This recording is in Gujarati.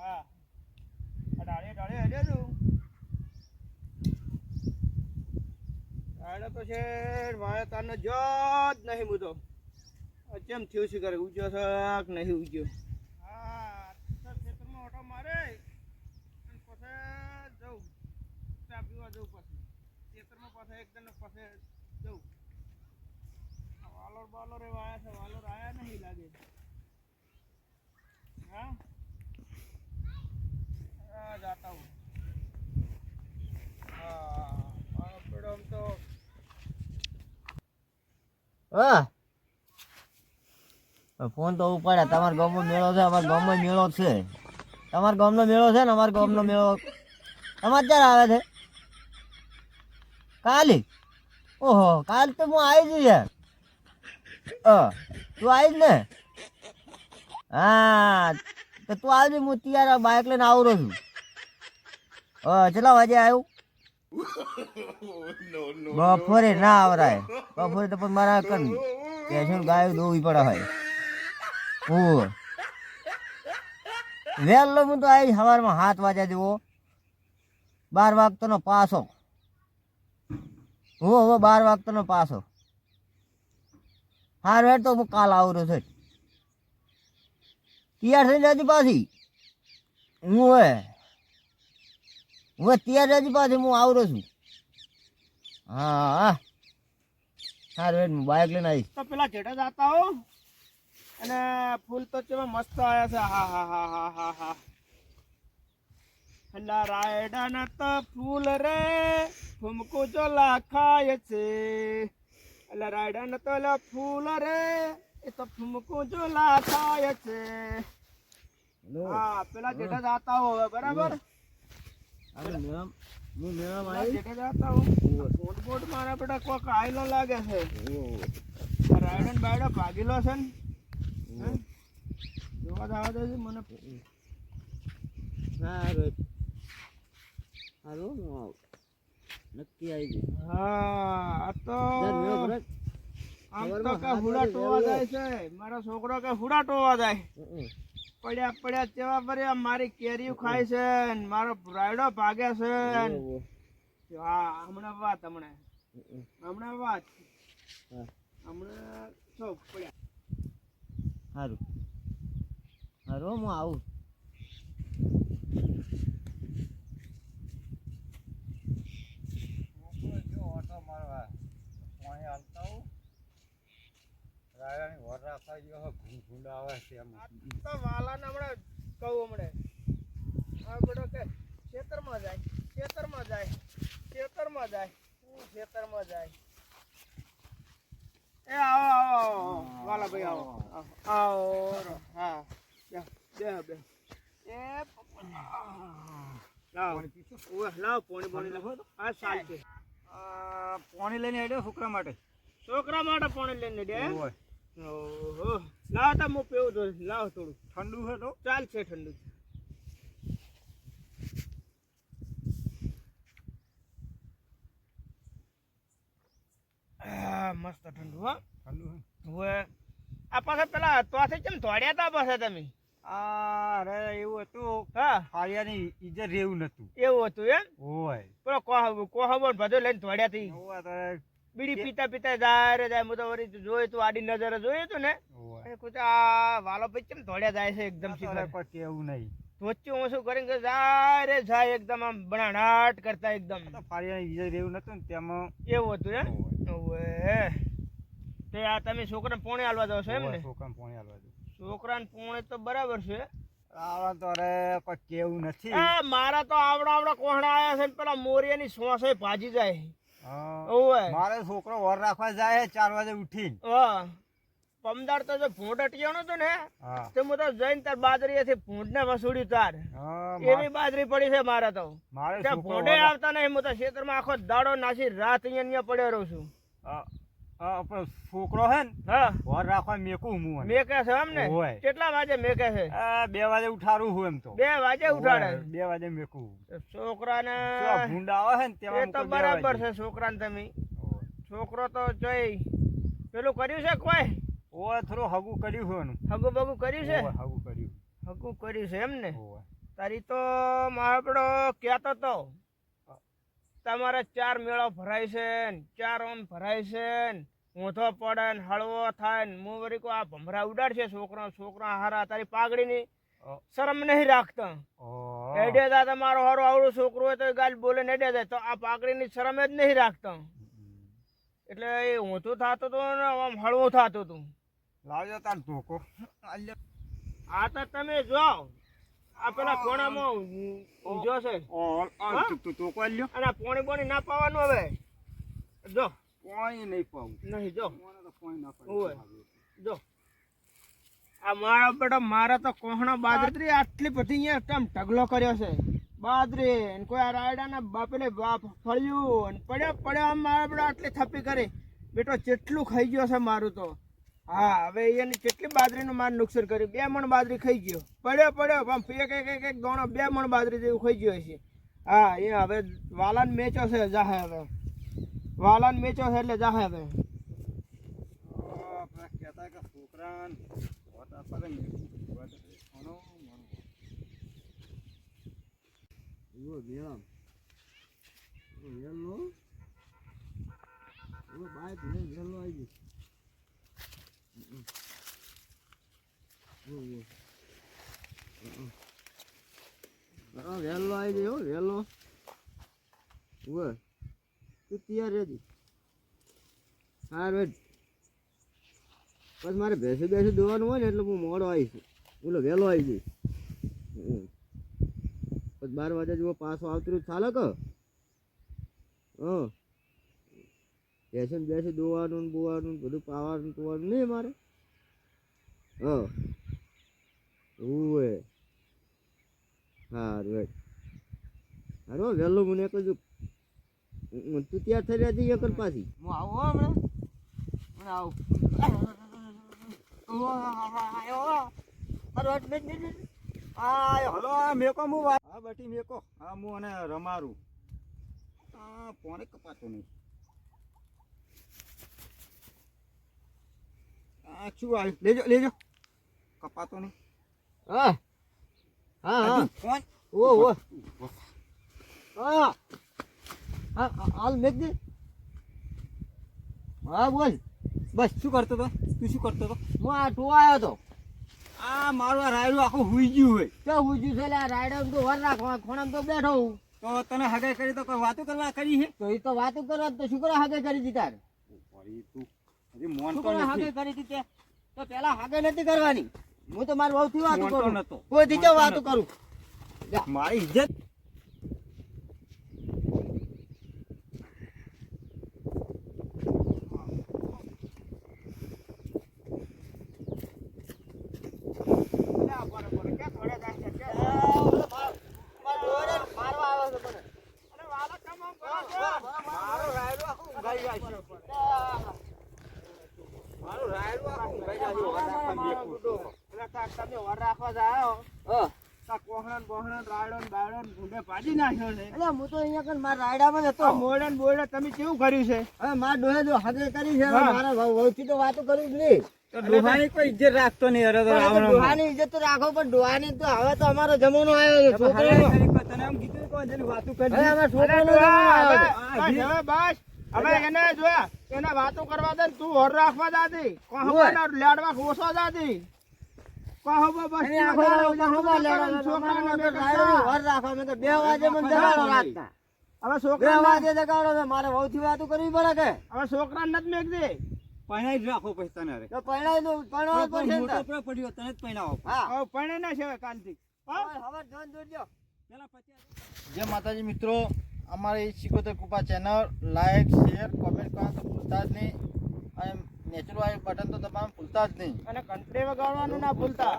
હા. ડાળે ડાળે હેડે તું. તો છે, મારે તારનો જો નહીં હું તો. થયું છે કરે ઉજ્યો છે નહીં ઉજ્યો હા ખેતરમાં ઓટો મારે. અને પછી જવું ચા પીવા જવું પછી. ખેતરમાં પાછા એકદમ પછી જવું વાલોર બાલોર એવા આયા છે નહીં લાગે. હા? ફોન તો ઉપાડે. તમારા ગામનો મેળો છે, અમારા ગામમાં મેળો છે. તમારા ગામનો મેળો છે ને, અમારા ગામનો મેળો. તમારે ક્યારે આવે છે? કાલે? ઓહો, કાલ તો હું આવી જ યાર. તું આવી ને? હા તો તું આવજે હું ત્યારે બાઇક લઈને આવરો છું. હા કેટલા વાગે આવ્યું બપોરે ના આવરાય. બપોરે તો પણ મારા કન કેશન ગાયો દોવી પડે હોય. ઓ વહેલો હું તો આવી સવારમાં સાત વાગ્યા જેવો. બાર વાગતોનો પાસો. હો હો બાર વાગતોનો પાસો. હાર વેર તો હું કાલ આવરો છે. તૈયાર થઈ જતી પાછી. હું હે? હું તૈયાર જતી પાછી, હું આવરો છું. હા હા. સારું વેટ હું બાઇક લઈને આવીશ. તો પેલા જેઠા જાતા હો. અને ફૂલ તો કેવા મસ્ત આવ્યા છે. હા હા હા હા હા હા. હલા રાયડા ના તો ફૂલ રે, ફૂમકો જો લાખાય છે. અલા રાયડા ના તો ફૂલ રે. એ તો ફૂમકો જો લાખાય છે. હા પેલા જેઠા જાતા હો હવે બરાબર? અરે મેળામ હું આવી જેઠા જાતા હો. બોટ બોટ મારા બેટા કોક આયલો લાગે છે. રાયડન બાયડો ભાગેલો છે ને? જોવા આવવા દેજે મને. હું આવું. નક્કી આવી જઈશ હા આ તો? આમ તો કે હુડા ટોવા જાય છે. મારો છોકરો કે હુડા ટોવા જાય. પડ્યા પડ્યા ચેવા પડ્યા મારી કેરીઓ ખાય છે ને મારો રાયડો ભાગે છે હા હમણાં વાત હમણાં. હમણાં વાત. હમણાં છો પડ્યા. સારું સારું હું આવું. તો વાલાને હમણાં કહું હમણાં. હા બેટો કે ખેતરમાં જાય ખેતરમાં જાય ખેતરમાં જાય હું ખેતરમાં જાય? એ આવો આવો આવો વાલા ભાઈ આવો. આવો, આવો હા બે બે બે. એ પપ્પા. લાવો. પોણી પોણી લાવો. હા ચાલશે પાણી લઈને આવ્યો છોકરા માટે. છોકરા માટે પોણી લઈને લાવ તો હું પીવું તો લાવ થોડું. ઠંડુ છે તો? ચાલશે ઠંડુ. આ મસ્ત ઠંડુ હા. ઠંડુ હવે આ પાછા પેલા ત્યાંથી કેમ દોડ્યા તા પાછા તમે? આ અરે એવું હતું. હા. ફાળિયાની ઈજર રેવું નતું. એવું હતું એમ? ઓય પેલો કોહ કોહબો બધો લઈને દોડ્યા ઓય તારે બીડી પીતા પીતા જાય જાય હું તો વળી જોયું તું આડી નજરે જોયું તું ને. આ વાલો પછી કેમ દોડ્યા જાય છે એકદમ કોઈ કેવું નહીં. વચ્ચે હું શું કરીને કે જાય જાય એકદમ આમ બનાટ કરતા એકદમ. આ વિજય ફાળિયાની નતું ને તેમાં. એવું હતું એમ? ઓવે તે આ તમે છોકરાને પોણે હાલવા દો છો એમ ને? છોકરાને પોણે હાલવા દઉં છોકરાને પોણે તો બરાબર છે. આવા તો અરે કોઈ કેવું નથી. મારા તો આવડા આવડા કોહણા આવ્યા છે ને પેલા મોરિયાની શ્વાસે ભાજી જાય. મારે છોકરો વર રાખવા જાય ચાર વાગે ઉઠીને. પમદાર તો જો ભૂંડ અટિયાણું હતું ને તે હું તો જઈને તાર બાજરીએથી ભૂંડને વસૂડ્યું તાર. હા, મા- એવી બાજરી પડી છે મારે તો. ભૂંડે આવતા નહીં હું તો ખેતરમાં આખો દાડો નાસી રાત અહીંયા પડ્યો રહું છું. આપણો છોકરો હે ને ઘર રાખવા મેકું હું. મેકે છે એમ ને? કેટલા વાગે મેકે છે? બે વાગે ઉઠારું હું એમ તો. બે વાગે ઉઠાડે? બે વાગે મેકું છોકરાને ભૂંડા આવે ને તેમાં તો બરાબર. છે છોકરાને તમે. છોકરો તો જોઈ પેલું કર્યું છે કોઈ? ઓય થોડું હગું કર્યું હોય એનું. હગું બગું કર્યું છે? હગું કર્યું. હગું કર્યું છે એમ ને? તારી તો મારો કેતો તો. તમારે ચાર મેળો ભરાય છે ચાર ઓમ ભરાય છે ઊંધો પડે ને હળવો થાય ને હું વરી આ ભમરા ઉડાડશે છોકરો છોકરા હારા તારી પાઘડીની શરમ નહીં રાખતા. હેડે જા તમારો હારો આવડું છોકરું હોય તો ગાલ બોલે ને હેડે જાય તો આ પાઘડીની શરમ જ નહીં રાખતા. એટલે એ ઊંધું થતું હતું ને આમ હળવું થતું હતું લાવજો તાર ધોકો. આ તો તમે જો. આ પેલા કોણામાં ઊંઝો છે. હા? તું અને પોણી બોણી ના પાવાનું હવે. જો. કોઈ નહીં પાવું. નહીં જો. કોઈ ના ઓવે. જો. આ મારા બેટા મારે તો કોહણો બાદરી આટલી બધી અહીંયા આમ ઢગલો કર્યો છે? બાદરી અને કોઈ આ રાયડાના બાપેલે બાપ ફળ્યું અને પડ્યા પડ્યા મારા બેટા આટલી થપ્પી કરી. બેટો જેટલું ખાઈ ગયો છે મારું તો. હા હવે એની કેટલી બાજરીનું માર નુકસાન કર્યું? બે મણ બાજરી ખાઈ ગયો. પડ્યો પડ્યો પણ એક એક એક દોણો બે મણ બાજરી જેવું ખાઈ ગયો છે હા એ હવે વાલાન મેચો છે જાહે હવે. વાલાન મેચો છે એટલે જાહે હવે. કહેતા કે છોકરાને વાત આપે. આવી વાત Ủa. આવી ગયો yellow. Ủa, તું તૈયાર રહેજે. હા રોજ બસ મારે ભેંસે બેસે દોવાનું હોય ને એટલે હું મોડો આવીશ. બોલો વહેલો આવી જઈશ. પછી બાર વાગે જેવો પાછો આવતું રહ્યું. ચાલે કે હં. બેસીને બેસી દોવાનું બોવાનું બધું પાવાનું તોવાનું નહીં મારે. હા. ઉવે. સારું હેડ હારો વહેલું મને કીધું તું ત્યાં થઈ રહ્યા જઈએ કર પાછી. હું આવું હો હમણાં? હમણાં આવું. હું હા બટી મેકો. હા હું અને રમારું. આ પોણે કપાતો નહીં. આ શું આવ્યું? લેજો લેજો. કપાતો નહીં. હા. હા હા. ઓ ઓ હા. હા હાલ મેક દે. હા બોલ. બસ શું કરતો હતો તું શું કરતો હતો હું આ ટો આવ્યો તો. આ મારું આ રાયડું આખું હુઈ ગયું હોય. તો હુજ્યું છે? આ રાયડમ તો વર રાખવા ખોણામ તો બેઠો હું. તો તને હગે કરી તો કોઈ વાતો કરવા કરી છે તો એ તો વાતો કરવા તો શું કરવા હગે કરી દીધા તું હજી મોન તો કરવા કરી દીધી તો? પેલા હગે નથી કરવાની. હું તો મારી વહુથી વાતો મોનતો કરું. નતો. કોઈ મોનતો વાતો કરું. મારી ઇજ્જત અલ્યા, બરોબર. ક્યાં ઘોડે જાય છે? ક્યાં? મારવા આવે છે મને અરે વાલા કેમ આમ કરો છો? મારું રાયડું આખું ઊંઘાઈ જાય છે મારું રાયડું આખું ઊંઘાઈ જાય છે મારો વધારે ગુડો. એટલે તાર તમે વર રાખવા જાઓ હા તાર કોહણન બોહણન રાયડો ને બાયડો ને ભૂંડે પાડી નાખ્યો છે. એટલે હું તો અહીંયા કણ મારા રાયડામાં હતો. આ મોડે તમે કેવું કર્યું છે? હવે મારા ડોહે જો હાગે કરી છે મારા વહુથી તો વાતો કરવી જ નહીં. ડોહાની કોઈ ઇજ્જત રાખતો નહીં અરે તો પણ ડોહાની ઇજ્જત તો રાખો પણ ડોહાની તો હવે તો અમારો જમાનો આવ્યો છે છોકરાનો. તને કીધું કોઈ વાતો હવે કરી છોકરાનો જમાનો હવે બસ, હવે એને જોયા એને વાતો કરવા દે ને તું હોર રાખવા જાતી. હોય. લાડવા ઓછો જાતી. હવે છોકરા વાગે જગાડો તો મારે વહુથી વાતો કરવી પડે કે? હવે છોકરા નથી મેક દે પહેણાઈ જ રાખો પછી તને રે પડશે મોટો પડ્યો તને જ પહેણાવો હા. હવે ના છે કાલથી. હવે જોન. જય માતાજી મિત્રો અમારી Shikotar Krupa channel like share comment કરવા તો ભૂલતા જ નહીં. અને નેચરલ વાળું બટન તો તમારે ભૂલતા જ નહીં. અને ઘંટડી વગાડવાનું ના ભૂલતા.